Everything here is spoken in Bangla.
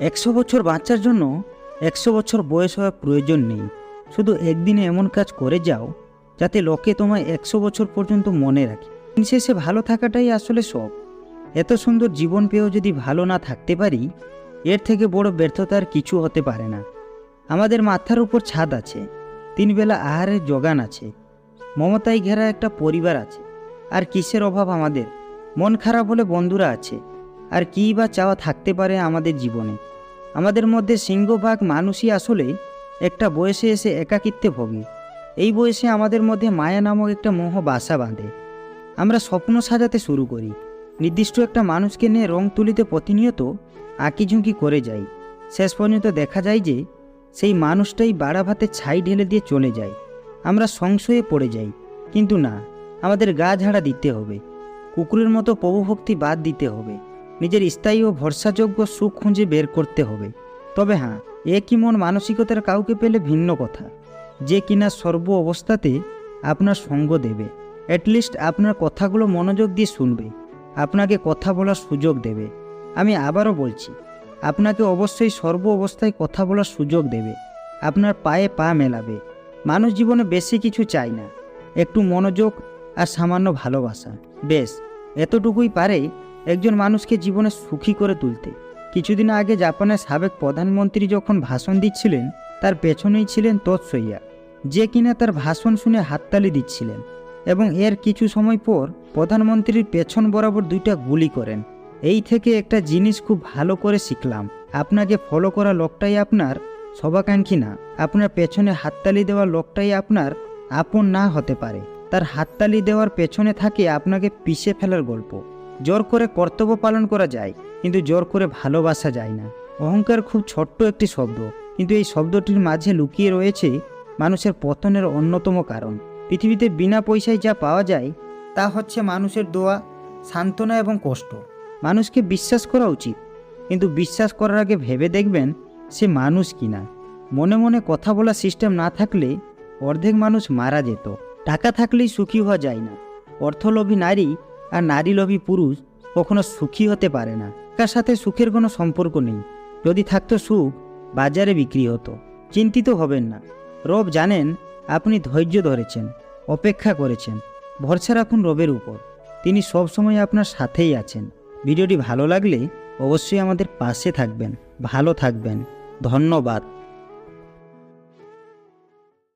একশো বছর বাঁচার জন্য একশো বছর বয়স হওয়ার প্রয়োজন নেই। শুধু একদিনে এমন কাজ করে যাও, যাতে লোকে তোমায় একশো বছর পর্যন্ত মনে রাখে। শেষে ভালো থাকাটাই আসলে সব এত সুন্দর জীবন পেয়েও যদি ভালো না থাকতে পারি, এর থেকে বড় ব্যর্থতার কিছু হতে পারে না। আমাদের মাথার উপর ছাদ আছে তিন বেলা আহারের যোগান আছে, মমতায় ঘেরা একটা পরিবার আছে, আর কিসের অভাব আমাদের? মন খারাপ হলে বন্ধুরা আছে আর কী বা চাওয়া থাকতে পারে আমাদের জীবনে। আমাদের মধ্যে সিংহভাগ মানুষই আসলে একটা বয়সে এসে একাকিত্বে ভোগে। এই বয়সে আমাদের মধ্যে মায়া নামক একটা মোহ বাসা বাঁধে। আমরা স্বপ্ন সাজাতে শুরু করি। নির্দিষ্ট একটা মানুষকে নিয়ে রং তুলিতে প্রতিনিয়ত আঁকিঝুঁকি করে যাই। শেষ পর্যন্ত দেখা যায় যে সেই মানুষটাই বাড়া ভাতে ছাই ঢেলে দিয়ে চলে যায়। আমরা সংশয়ে পড়ে যাই। কিন্তু না, আমাদের গা ঝাড়া দিতে হবে। কুকুরের মতো প্রভুভক্তি বাদ দিতে হবে। নিজের স্থায়ী ও ভরসাযোগ্য সুখ খুঁজে বের করতে হবে। তবে হ্যাঁ একই মন মানসিকতার কাউকে পেলে ভিন্ন কথা। যে কিনা সর্ব অবস্থাতে আপনার সঙ্গ দেবে। অ্যাটলিস্ট আপনার কথাগুলো মনোযোগ দিয়ে শুনবে। আপনাকে কথা বলার সুযোগ দেবে। আমি আবারও বলছি, আপনাকে অবশ্যই সর্ব অবস্থায় কথা বলার সুযোগ দেবে। আপনার পায়ে পা মেলাবে। মানুষ জীবনে বেশি কিছু চায় না। একটু মনোযোগ আর সামান্য ভালোবাসা। বেশ, এতটুকুই পারে একজন মানুষকে জীবনে সুখী করে তুলতে। কিছুদিন আগে জাপানের সাবেক প্রধানমন্ত্রী যখন ভাষণ দিচ্ছিলেন, তার পেছনেই ছিলেন তৎসইয়া যে কিনা তার ভাষণ শুনে হাততালি দিচ্ছিলেন এবং এর কিছু সময় পর প্রধানমন্ত্রীর পেছন বরাবর দুইটা গুলি করেন। এই থেকে একটা জিনিস খুব ভালো করে শিখলাম। আপনাকে ফলো করা লোকটাই আপনার সবাকাঙ্ক্ষী না। আপনার পেছনে হাততালি দেওয়া লোকটাই আপনার আপন না হতে পারে। তার হাততালি দেওয়ার পেছনে থাকে আপনাকে পিষে ফেলার গল্প। জোর করে কর্তব্য পালন করা যায়, কিন্তু জোর করে ভালোবাসা যায় না। অহংকার খুব ছোট্ট একটি শব্দ, কিন্তু এই শব্দটির মাঝে লুকিয়ে রয়েছে মানুষের পতনের অন্যতম কারণ। পৃথিবীতে বিনা পয়সায় যা পাওয়া যায়, তা হচ্ছে মানুষের দোয়া, সান্ত্বনা এবং কষ্ট। মানুষকে বিশ্বাস করা উচিত, কিন্তু বিশ্বাস করার আগে ভেবে দেখবেন সে মানুষ কিনা। মনে মনে কথা বলা সিস্টেম না থাকলে অর্ধেক মানুষ মারা যেত। টাকা থাকলেই সুখী হওয়া যায় না। অর্থলোভী নারী আর নারীলোভী পুরুষ কখনো সুখী হতে পারে না। তার সাথে সুখের কোনো সম্পর্ক নেই। যদি থাকতো সুখ, বাজারে বিক্রি হতো। চিন্তিত হবেন না। রব জানেন, আপনি ধৈর্য ধরেছেন, অপেক্ষা করেছেন। ভরসা রাখুন রবের উপর। তিনি সবসময় আপনার সাথেই আছেন। ভিডিওটি ভালো লাগলে অবশ্যই আমাদের পাশে থাকবেন। ভালো থাকবেন। ধন্যবাদ।